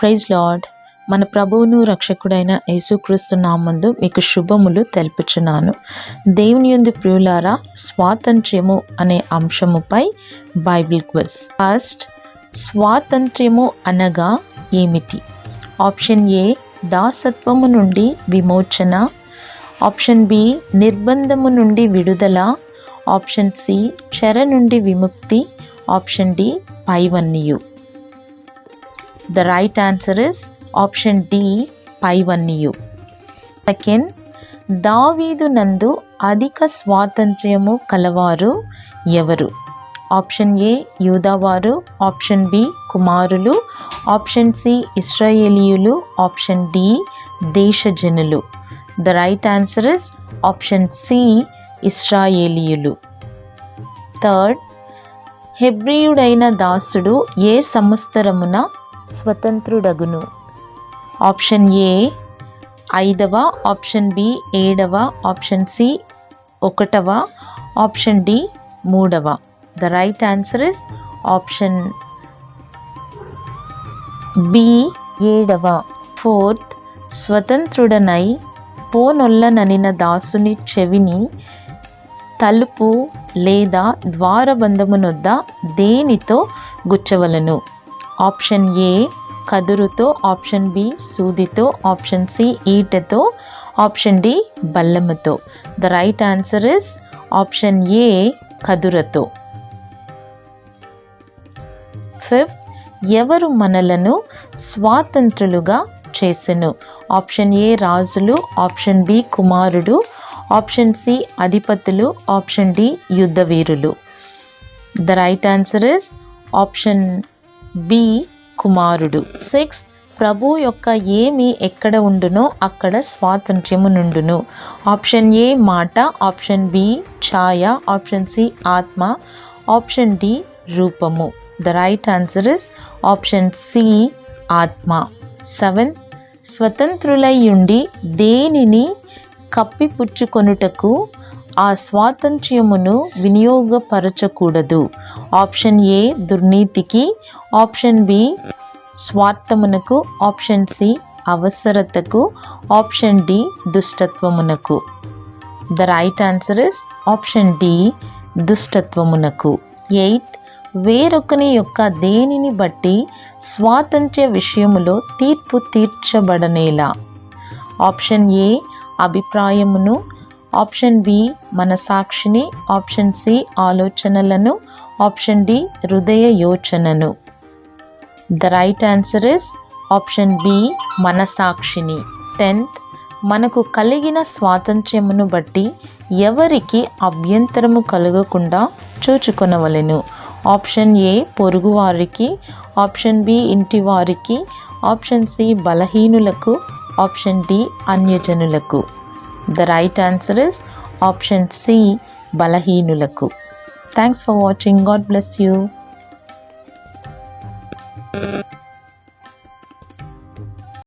Praise lord. మన ప్రభువును రక్షకుడైన యేసుక్రీస్తు నామందు మీకు శుభములు తెలుపుచున్నాను. దేవుని యందు ప్రియులారా స్వాతంత్ర్యము అనే అంశముపై బైబిల్ క్వెస్ ఫస్ట్ స్వాతంత్ర్యము అనగా ఏమిటి? ఆప్షన్ ఏ దాసత్వము నుండి విమోచన. ఆప్షన్ బి నిర్బంధము నుండి విడుదల. ఆప్షన్ సి చెర నుండి విముక్తి. Option D పైవన్యు the right answer is option D పైవన్యు second దావీదు నందు అధిక స్వాతంత్ర్యము కలవారు ఎవరు? ఆప్షన్ ఏ యూదావారు ఆప్షన్ బి కుమారులు ఆప్షన్ సి ఇస్రాయేలీయులు option D దేశజనులు. The right answer is option C ఇస్రాయేలీయులు. థర్డ్ హెబ్రియుడైన దాసుడు ఏ సంవత్సరమున స్వతంత్రుడగును. ఆప్షన్ ఏ ఐదవ. ఆప్షన్ బి ఏడవ. ఆప్షన్ సి ఒకటవ. ఆప్షన్ డి మూడవ. The right answer is option B ఏడవ. ఫోర్త్ స్వతంత్రుడనై పోనొల్లననిన దాసుని చెవిని తలుపు లేదా ద్వారబంధమునొద్ద దేనితో గుచ్చవలను? ఆప్షన్ ఏ కదురుతో ఆప్షన్ బి సూదితో ఆప్షన్ సి ఈటతో option D బల్లముతో. The right answer is option A కదురతో. Fifth ఎవరు మనలను స్వాతంత్రులుగా చేసెను? ఆప్షన్ ఏ రాజులు ఆప్షన్ బి కుమారుడు ఆప్షన్ సి అధిపతులు option D యుద్ధవీరులు the right answer is option B కుమారుడు. సిక్స్ ప్రభు యొక్క ఏమి ఎక్కడ ఉండునో అక్కడ స్వాతంత్ర్యము నుండును ఆప్షన్ ఏ మాట. ఆప్షన్ బి ఛాయ. ఆప్షన్ సి ఆత్మ. ఆప్షన్ డి రూపము. The right answer is option C ఆత్మ. సెవెన్ స్వతంత్రులై ఉండి దేనిని కప్పిపుచ్చుకొనుటకు ఆ స్వాతంత్ర్యమును వినియోగపరచకూడదు. ఆప్షన్ ఏ దుర్నీతికి ఆప్షన్ బి స్వార్థమునకు ఆప్షన్ సి అవసరతకు option D దుష్టత్వమునకు. The right answer is option D దుష్టత్వమునకు. Eighth వేరొకని యొక్క దేనిని బట్టి స్వాతంత్ర్య విషయములో తీర్పు తీర్చబడనేలా? ఆప్షన్ ఏ అభిప్రాయమును ఆప్షన్ బి మనసాక్షిని ఆప్షన్ సి ఆలోచనలను ఆప్షన్ డి హృదయ యోచనను. The right answer is option B మనసాక్షిని. Tenth మనకు కలిగిన స్వాతంత్ర్యమును బట్టి ఎవరికి అభ్యంతరము కలగకుండా చూచుకొనవలెను. ఆప్షన్ ఏ పొరుగువారికి ఆప్షన్ బి ఇంటి వారికి ఆప్షన్ సి బలహీనులకు ఆప్షన్ డి అన్యజనులకు. The right answer is option C, Balahinulaku. Thanks for watching. God bless you.